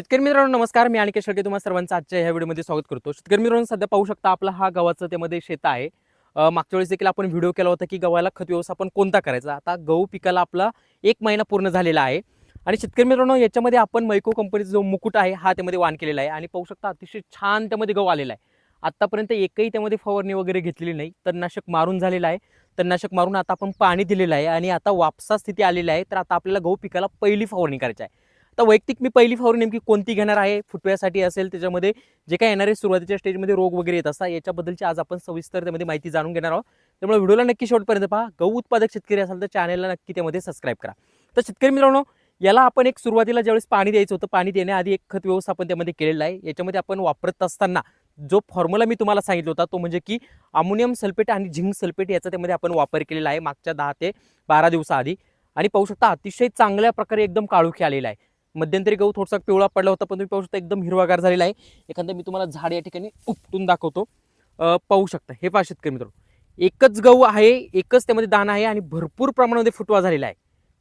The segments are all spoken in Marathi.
शेतकरी मित्रांनो नमस्कार. मी आणखी शेळके तुम्हाला सर्वांचं आजच्या ह्या व्हिडिओमध्ये स्वागत करतो. शेतकरी मित्रांनो सध्या पाहू शकता आपला हा गव्हाचं त्यामध्ये शेत आहे. मागच्या वेळेस देखील आपण व्हिडिओ केला होता की गव्हाला खत व्यवस्थापन कोणता करायचा? आता गहू पिकाला आपला एक महिना पूर्ण झालेला आहे. आणि शेतकरी मित्रांनो याच्यामध्ये आपण मैको कंपनीचा जो मुकुट आहे हा त्यामध्ये वाण केलेला आहे. आणि पाहू शकता अतिशय छान त्यामध्ये गहू आलेला आहे. आत्तापर्यंत एकही त्यामध्ये फवारणी वगैरे घेतलेली नाही. तणनाशक मारून झालेलं आहे. तणनाशक मारून आता आपण पाणी दिलेलं आहे. आणि आता वापसा स्थिती आलेली आहे. तर आता आपल्याला गहू पिकाला पहिली फवारणी करायची आहे. आता वैयक्तिक मी पहिली फवारणी नेमकी कोणती घेणार आहे? फुटव्यासाठी असेल त्याच्यामध्ये जे काही येणारे सुरुवातीच्या स्टेजमध्ये रोग वगैरे येत असतात याच्याबद्दलची आज आपण सविस्तर त्यामध्ये माहिती जाणून घेणार आहोत. त्यामुळे व्हिडिओला नक्की शेवटपर्यंत पहा. गहू उत्पादक शेतकरी असाल तर चॅनलला नक्की त्यामध्ये सबस्क्राईब करा. तर शेतकरी मित्रांनो याला आपण एक सुरुवातीला ज्यावेळेस पाणी द्यायचं होतं पाणी देण्याआधी एक खत व्यवस्थापन त्यामध्ये केलेलं आहे. याच्यामध्ये आपण वापरत असताना जो फॉर्म्युला मी तुम्हाला सांगितला होता तो म्हणजे की अमोनियम सल्फेट आणि झिंक सल्फेट याचा त्यामध्ये आपण वापर केलेला आहे मागच्या दहा ते बारा दिवसाआधी. आणि पाहू शकता अतिशय चांगल्या प्रकारे एकदम काळोखी आलेला आहे. मध्यंतरी गहू थोडासा पिवळा पडला होता पण तुम्ही पाहू शकता एकदम हिरवागार झालेला आहे. एखादं मी तुम्हाला झाड या ठिकाणी उपटून दाखवतो. पाहू शकता. हे पहा शेतकरी मित्रांनो एकच गहू आहे एकच त्यामध्ये दाणा आहे आणि भरपूर प्रमाणामध्ये फुटवा झालेला आहे.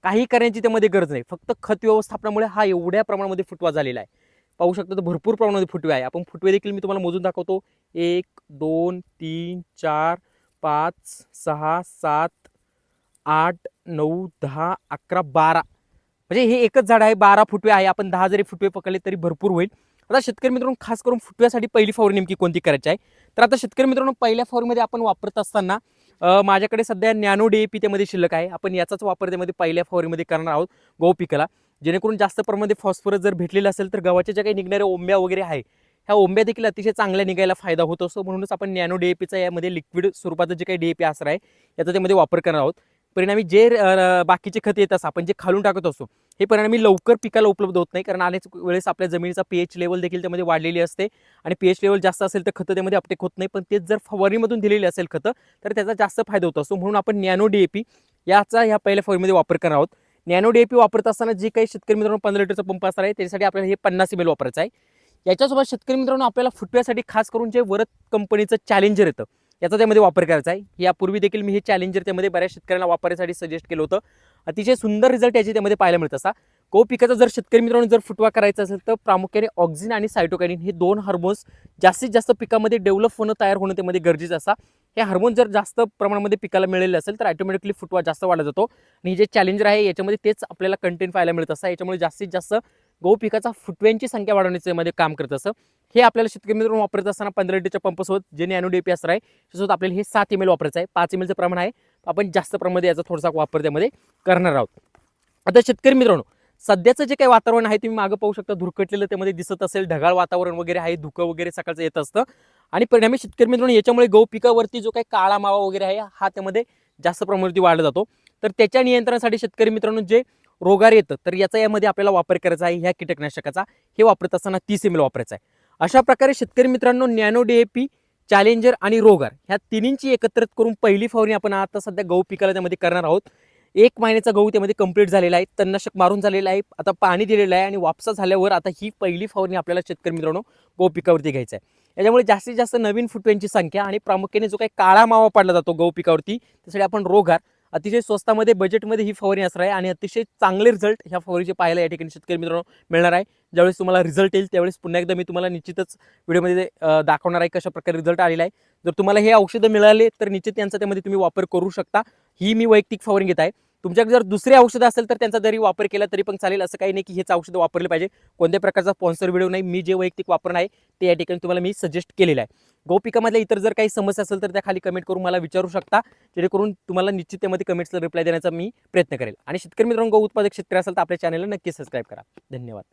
काही करण्याची त्यामध्ये गरज नाही. फक्त खत व्यवस्थापनामुळे हा एवढ्या प्रमाणामध्ये फुटवा झालेला आहे. पाहू शकता तर भरपूर प्रमाणामध्ये फुटवे आहे. आपण फुटवे देखील मी तुम्हाला मोजून दाखवतो. एक दोन तीन चार पाच सहा सात आठ नऊ दहा अकरा बारा. म्हणजे हे एकच झाड आहे बारा फुटवे आहे आपण दहा जरी फुटवे पकडले तरी भरपूर होईल. आता शेतकरी मित्रांनो खास करून फुटव्यासाठी पहिली फवारणी नेमकी कोणती करायची आहे? तर आता शेतकरी मित्रांनो पहिल्या फवारणीमध्ये आपण वापरत असताना माझ्याकडे सध्या नॅनो डी ए पी त्यामध्ये शिल्लक आहे. आपण याचाच वापर त्यामध्ये पहिल्या फावरीमध्ये करणार आहोत गहू पिकाला. जेणेकरून जास्त प्रमाणामध्ये फॉस्फरस जर भेटलेलं असेल तर गव्हाच्या ज्या काही निघणाऱ्या ओंब्या वगैरे आहे ह्या ओंब्या देखील अतिशय चांगल्या निघायला फायदा होत. असतो म्हणूनच आपण नॅनो डी ए पीचा यामध्ये लिक्विड स्वरूपाचं जे काही डी ए पी असणार आहे याचा त्यामध्ये वापर करणार आहोत. परिणामी जे बाकीचे खत येत असतात आपण जे खालून टाकत असतो हे परिणामी लवकर पिकाला उपलब्ध होत नाही. कारण अनेक वेळेस आपल्या जमिनीचा पी एच लेवल देखील त्यामध्ये वाढलेली असते. आणि पी एच लेवल जास्त असेल तर खतं त्यामध्ये अपटेक होत नाही. पण तेच जर फवारणीमधून दिलेली असेल खतं तर त्याचा जास्त फायदा होत असतो. म्हणून आपण नॅनो डी ए पी याचा ह्या पहिल्या फवारणीमध्ये वापर करणार आहोत. नॅनो डी ए पी वापरत असताना जे काही शेतकरी मित्रांनो पंधरा लिटरचा पंप असणार आहे त्याच्यासाठी आपल्याला हे पन्नास एम एल वापरायचं आहे. याच्यासोबत शेतकरी मित्रांनो आपल्याला फुटव्यासाठी खास करून जे वरत कंपनीचं चॅलेंजर येतं. याचा त्यामध्ये वापर करायचा आहे. यापूर्वी देखील मी हे चॅलेंजर त्यामध्ये बऱ्याच शेतकऱ्यांना वापरायसाठी सजेस्ट केलं होतं. अतिशय सुंदर रिझल्ट याचे त्यामध्ये पाहायला मिळत असा. को पिकाचा जर शेतकरी मित्रांनो जर फुटवा करायचा असेल तर प्रामुख्याने ऑक्झिन आणि सायटोकॅनिन हे दोन हार्मोन्स जास्तीत जास्त पिकामध्ये डेव्हलप होणं तयार होणं त्यामध्ये गरजेचं असा. हे हार्मोन जर जास्त प्रमाणामध्ये पिकाला मिळेल असेल तर ऑटोमॅटिकली फुटवा जास्त वाढत जातो. आणि हे जे चॅलेंजर आहे याच्यामध्ये तेच आपल्याला कंटेंट पाहायला मिळत असतं याच्यामुळे जास्तीत जास्त गहू पिकाचा फुटव्यांची संख्या वाढवण्याचं मध्ये काम करत असं. हे आपल्याला शेतकरी मित्र वापरत असताना पंधरा लिटरच्या पंपसोबत जे नॅनो डी पी असणार आहे त्यासोबत आपल्याला हे सात एम एल वापरायचं आहे. पाच एम एलचं प्रमाण आहे. आपण जास्त प्रमाणात याचा थोडासा वापर त्यामध्ये करणार आहोत. आता शेतकरी मित्रांनो सध्याचं जे काही वातावरण आहे तुम्ही मागं पाहू शकता धुरकटलेलं त्यामध्ये दिसत असेल ढगाळ वातावरण वगैरे आहे धुकं वगैरे सकाळचं येत असतं. आणि परिणामी शेतकरी मित्रांनो याच्यामुळे गहू पिकावरती जो काही काळा मावा वगैरे आहे हा त्यामध्ये जास्त प्रमाणावरती वाढला जातो. तर त्याच्या नियंत्रणासाठी शेतकरी मित्रांनो जे रोगार येतं तर याचा यामध्ये आपल्याला वापर करायचा आहे ह्या कीटकनाशकाचा. हे वापरत असताना तीस एम एल वापरायचा आहे. अशा प्रकारे शेतकरी मित्रांनो nano D A P Challenger आणि रोगार ह्या तिन्हींची एकत्रित करून पहिली फवारणी आपण आता सध्या गहू पिकाला त्यामध्ये करणार आहोत. एक महिन्याचा गहू त्यामध्ये कंप्लीट झालेला आहे तणनाशक मारून झालेला आहे आता पाणी दिलेलं आहे आणि वापसा झाल्यावर आता ही पहिली फवारणी आपल्याला शेतकरी मित्रांनो गहू पिकावरती घ्यायचं आहे. याच्यामुळे जास्तीत जास्त नवीन फुटव्यांची संख्या आणि प्रामुख्याने जो काही काळा मावा पाडला जातो गहू पिकावरती त्यासाठी आपण रोगार अतिशय स्वस्तामध्ये बजेटमध्ये ही फवारणी असणार आहे आणि अतिशय चांगले रिझल्ट ह्या फवारीचे पाहायला या ठिकाणी शेतकरी मित्रांनो मिळणार आहे. ज्यावेळेस तुम्हाला रिझल्ट येईल त्यावेळेस पुन्हा एकदा मी तुम्हाला निश्चितच व्हिडिओमध्ये दाखवणार आहे कशा प्रकारे रिझल्ट आलेला आहे. जर तुम्हाला हे औषधं मिळाले तर निश्चित यांचा त्यामध्ये तुम्ही वापर करू शकता. ही मी वैयक्तिक फवारणी घेत आहे. तुमच्याकडे जर दुसरे औषधं असेल तर त्यांचा जरी वापर केला तरी पण चालेल. असं काही नाही की हेच औषधं वापरले पाहिजे. कोणत्या प्रकारचा स्पॉन्सर व्हिडिओ नाही मी जे वैयक्तिक वापरणं आहे ते या ठिकाणी तुम्हाला मी सजेस्ट केलेलं आहे. गोपिकामधल्या पिकामधल्या इतर जर काही समस्या असेल तर त्या खाली कमेंट करून मला विचारू शकता. जेणेकरून तुम्हाला निश्चित त्यामध्ये कमेंट्सला रिप्लाय देण्याचा मी प्रयत्न करेल. आणि शेतकरी मित्रांनो गो उत्पादक शेतकरी असेल तर आपल्या चॅनलला नक्की सबस्क्राईब करा. धन्यवाद.